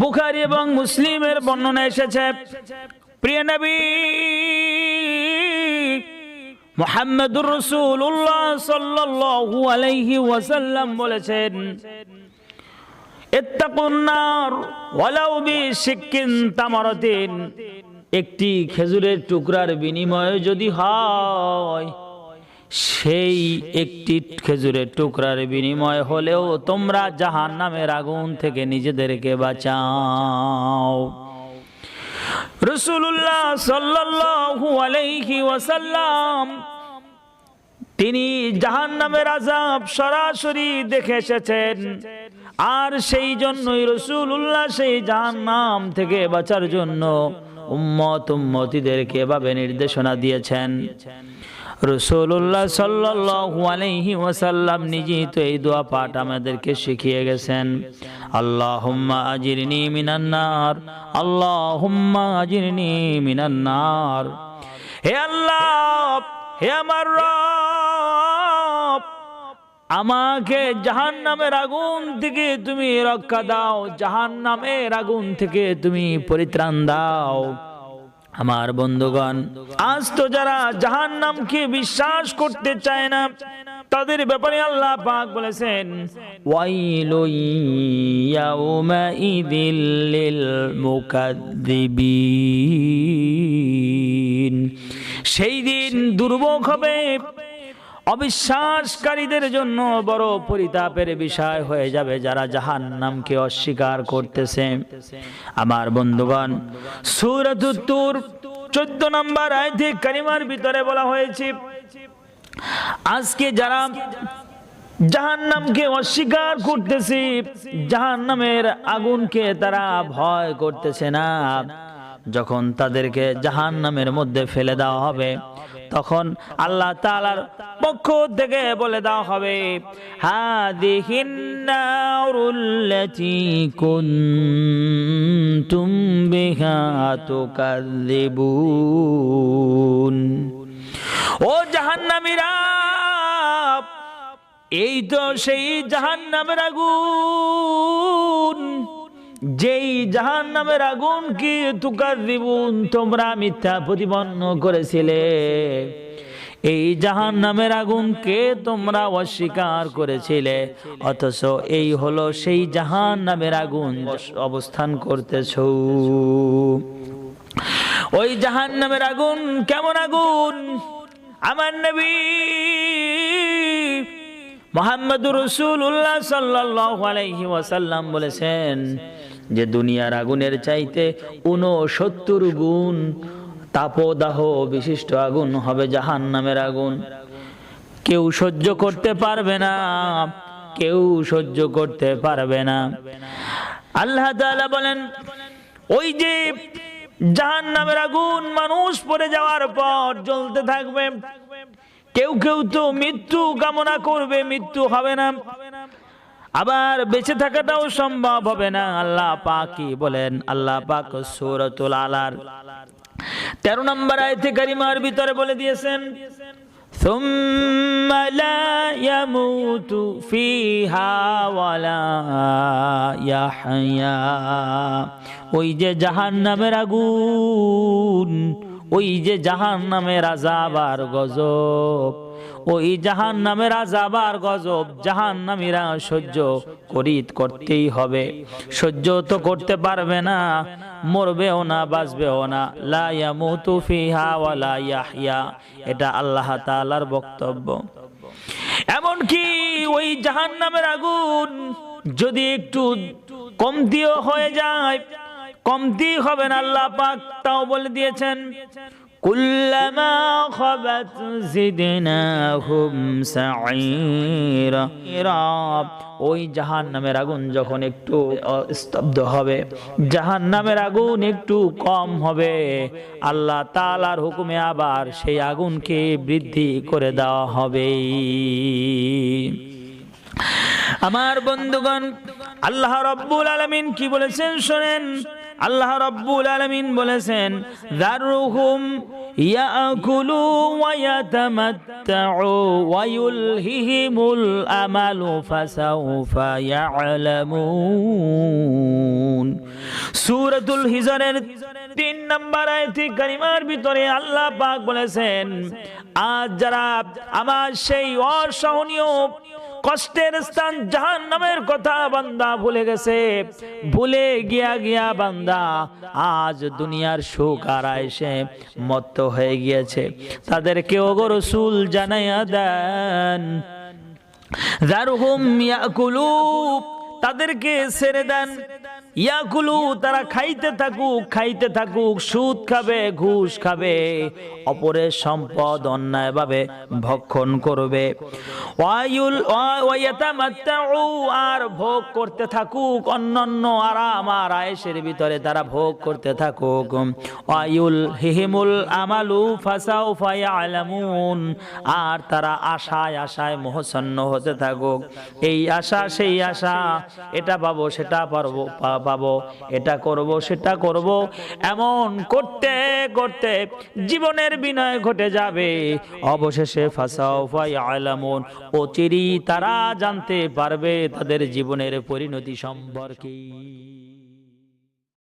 বুখারি এবং মুসলিমের বর্ণনা এসেছে। প্রিয় নবী, মোহাম্মদুর রসুল্লাহ সাল্লাল্লাহু আলাইহি ওয়াসাল্লাম বলেছেন ইত্তাকুন্নার ওয়ালাউ বিশিক্কিন তামারাতিন। একটি খেজুরের টুকরার বিনিময়ে যদি হয় সেই একটি খেজুরের টুকরার বিনিময় হলেও তোমরা জাহান নামের আগুন থেকে নিজেদেরকে বাঁচাও। রসুল্লাহ সাল্লাল্লাহু আলাইহি ওয়াসাল্লাম তিনি জাহান নামের আজাব সরাসরি দেখে এসেছেন। আর সেই জন্যই রসুল্লাহ সেই জাহান নাম থেকে বাঁচার জন্য উম্মত উম্মতিদেরকে এভাবে নির্দেশনা দিয়েছেন। রসুল্লাহ সাল্লাল্লাহু আলাইহি ওয়াসাল্লাম নিজেই তো এই দোয়া পাঠ আমাদেরকে শিখিয়ে গেছেন। আল্লাহুম্মা আজিরনি মিনান নার, আল্লাহুম্মা আজিরনি মিনান নার। হে আল্লাহ, হে আমার রব, আমাকে জাহান নামের আগুন থেকে তুমি রক্ষা দাও জাহান নামের আগুন থেকে তুমি পরিত্রাণ দাও। আমার বন্ধুগণ, আজ তো যারা জাহান নামকে বিশ্বাস করতে চায় না, তাদের ব্যাপারে আল্লাহ পাক বলেছেন সেই দিন দুর্ভোগ হবে। অবিশ্বাসকারীদের জন্য বড় পরিতাপের বিষয় হয়ে যাবে যারা জাহান নামকে অস্বীকার করতেছে। আমার বন্ধুগণ সুরতুর চোদ্দ নম্বর আয়তে কারিমার ভিতরে বলা হয়েছে, আজকে যারা জাহান নামকে অস্বীকার করতেছে জাহান নামের আগুনকে তারা ভয় করতেছে না। যখন তাদেরকে জাহান নামের মধ্যে ফেলে দেওয়া হবে তখন আল্লাহ তালার পক্ষ থেকে বলে দেওয়া হবে কুনতুম বিহা তুকাযিবুন ও জাহান্নামীরা, এই তো সেই জাহান্নামের আগুন। যেই জাহান নামের আগুন কি তুকার দিবুন তোমরা মিথ্যা প্রতিপন্ন করেছিলে। এই জাহান নামের আগুনকে তোমরা অস্বীকার করেছিলে, অথচ এই হলো সেই জাহান নামের আগুন অবস্থান করতেছ। ওই জাহান নামের আগুন কেমন আগুন? আমার নবী মোহাম্মদুর রসুল্লাহ সাল্লাহ আলাইহি ওয়াসাল্লাম বলেছেন যে দুনিয়ার আগুনের চাইতে উনসত্তর গুণ তাপদাহ বিশিষ্ট আগুন হবে জাহান নামের আগুন। কেউ সহ্য করতে পারবে না, কেউ সহ্য করতে পারবে না। আল্লাহ বলেন, ওই যে জাহান নামের আগুন মানুষ পড়ে যাওয়ার পর জ্বলতে থাকবে কেউ কেউ তো মৃত্যু কামনা করবে মৃত্যু হবে না আবার বেঁচে থাকাটাও সম্ভব হবে না আল্লাহ পাকি বলেন আল্লাহ পাক সূরাতুল আলার তেরো নম্বর আয়তে কারিমার ভিতরে বলে দিয়েছেন ثم لا يموت فيها ولا يحيا ওই যে জাহান্নামের আগুন ওই যে জাহান নামের আজাব গজব, ওই জাহান নামের আজাব গজব জাহান নামীরা সহ্য করিত করতেই হবে। সহ্য তো করতে পারবে না, মরবেও না, বাঁচবেও না। লা ইয়ামুতু ফিহা ওয়ালা ইয়াহইয়া, এটা আল্লাহ তাআলার বক্তব্য। এমনকি ওই জাহান নামের আগুন যদি একটু কমতিও হয়ে যায় কমতি হবে না, আল্লাহ পাক তাও বলে দিয়েছেন। কুল্লামা খাবাত জিদনাহুম সাঈরা। ওই জাহান নামের আগুন যখন একটু স্তব্ধ হবে জাহান নামের আগুন একটু কম হবে, আল্লাহ তাআলার হুকুমে আবার সেই আগুনকে বৃদ্ধি করে দেওয়া হবে। আমার বন্ধুগণ, আল্লাহ রব্বুল আলামিন কি বলেছেন শোনেন? আল্লাহ রব্বুল আলামিন বলেছেন সূরাতুল হিজরের তিন নম্বর আয়াতে কারিমার ভিতরে আল্লাহ পাক বলেছেন, আজ যারা আমার সেই অসহনীয় কষ্টের স্থান জাহান নামের কথা বান্দা ভুলে গেছে। ভুলে গিয়া গিয়া বান্দা, আজ দুনিয়ার সুখ আর এসে মত্ত হয়ে গিয়েছে। তাদেরকে ওগো রসুল জানাইয়া দেন তাদেরকে ছেড়ে দেন। ইয়াকুলু তারা খাইতে থাকুক খাইতে থাকুক, সুদ খাবে, ঘুষ খাবে। অপরের সম্পদ অন্যায়ভাবে ভক্ষণ করবে। আর ভোগ করতে থাকুক, অন্যান্য আরাম আর আয়েশের ভিতরে তারা ভোগ করতে থাকুক। ওয়ায়ুল হিহিমুল আমালু ফাসাউ ফায়ালামুন আর তারা আশায় আশায় মোহসন্ন হতে থাকুক। এই আশা, সেই আশা, এটা পাবো, সেটা পারব পাবো, এটা করব, সেটা করব, এমন করতে করতে জীবনের বিনয় ঘটে যাবে। অবশেষে ফায়ালামুন অচিরি তারা জানতে পারবে তাদের জীবনের পরিণতি সম্পর্কে।